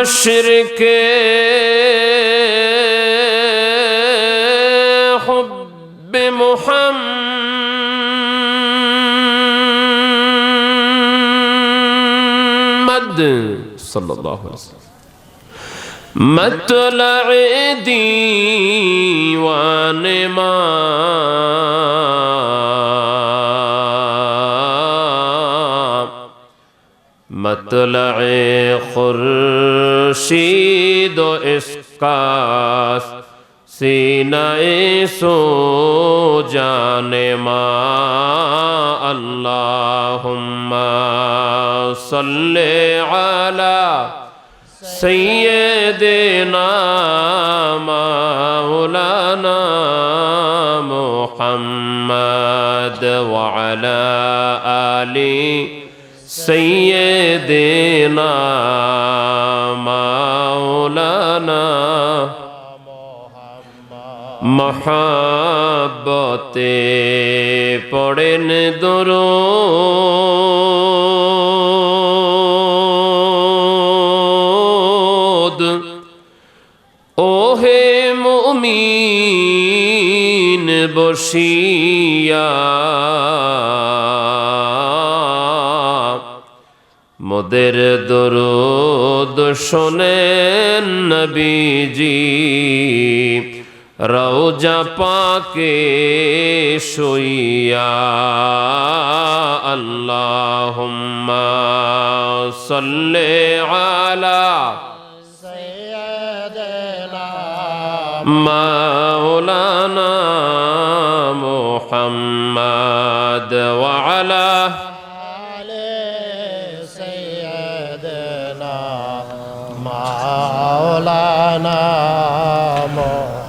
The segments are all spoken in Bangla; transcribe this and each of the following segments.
الشرك حب محمد صلى الله عليه وسلم. مطلع ديوان ما مطلع خورشید و اسقاس سینہ سو جان ما اللہم صلی علی سيدنا مولانا محمد وعلى آل سيدنا مولانا মহাবতে পড়েন দরুদ ওহে মুমিন বসিয়া মোদের দরুদ শোনেন নবীজি। রওজা পাকে শুইয়া আল্লাহুম্মা সাল্লি আলা সাইয়্যিদিনা মাওলানা মুহাম্মাদ ওয়া আলা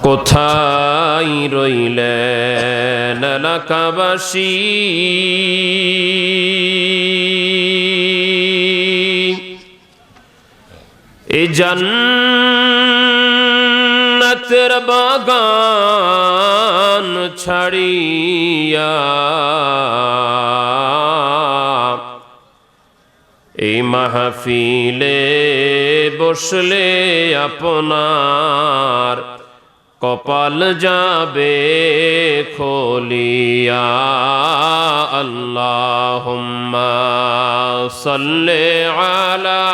কোথায় রইলে নাকাবাসি এ জন্নতের বাগান ছাড়িয়া এই মাহফিলে বসলে আপনার কপাল যাবে খোলিয়া। আল্লাহ সল্লে আলা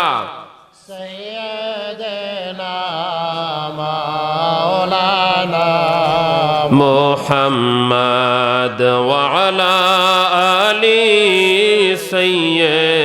মোহাম্মদ ওয়ালা আলী সৈয়দ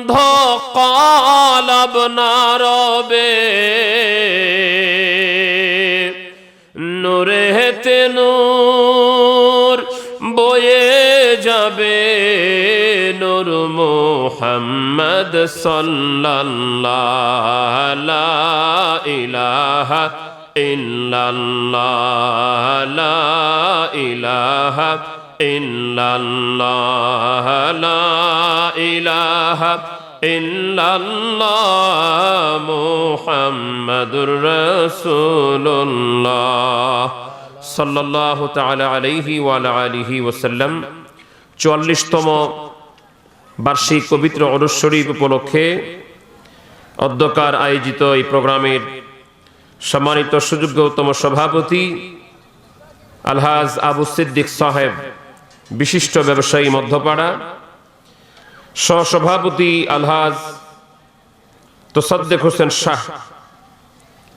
অন্ধ কালাব না রবে নূরে হেতে নূর বয়ে যাবে নূর মোহাম্মদ সাল্লাল্লাহ লা ইলাহা ইলাহা ইল্লাল্লাহ, মুহাম্মাদুর রাসূলুল্লাহ। সাল্লাল্লাহু তাআলা আলাইহি ওয়া আলা আলিহি ওয়াসাল্লাম। 44তম বার্ষিক পবিত্র অরুষ শরীফ উপলক্ষে অধ্যকার আয়োজিত এই প্রোগ্রামের সম্মানিত সুযোগ্যতম সভাপতি আলহাজ আবু সিদ্দিক সাহেব বিশিষ্ট ব্যবসায়ী মধ্যপাড়া। সহসভাপতি আলহাজ তোসাদ্দেক হোসেন শাহ,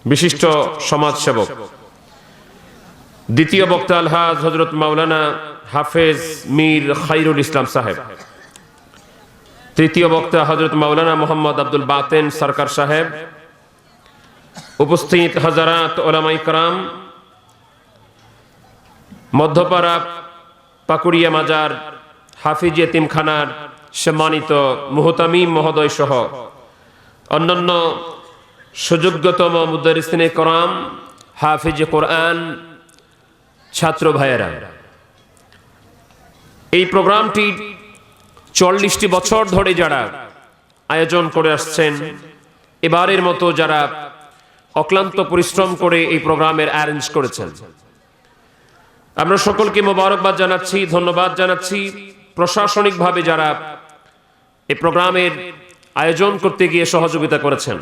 বিশিষ্ট সমাজসেবক। দ্বিতীয় বক্তা আলহাজ হজরত মাওলানা হাফেজ মীর খাইরুল ইসলাম সাহেব। তৃতীয় বক্তা হজরত মাওলানা মোহাম্মদ আব্দুল বাতেন সরকার সাহেব। উপস্থিত হাজারাত ওলামাই কারাম, মধ্যপাড়া পাকুড়িয়া মাজার হাফিজ এতিমখানার সম্মানিত মুহতামিম মহোদয় সহ অন্যান্য সুযোগ্যতম মুদারিসিনে কোরআন হাফিজ কোরআন ছাত্র ভাইয়েরা। এই প্রোগ্রামটি চল্লিশটি বছর ধরে যারা আয়োজন করে আসছেন, এবারের মতো যারা অক্লান্ত পরিশ্রম করে এই প্রোগ্রামের অ্যারেঞ্জ করেছেন। আমরা সকলকে মোবারকবাদ জানাচ্ছি, ধন্যবাদ জানাচ্ছি। প্রশাসনিকভাবে যারা এই প্রোগ্রামের আয়োজন করতে গিয়ে সহযোগিতা করেছেন।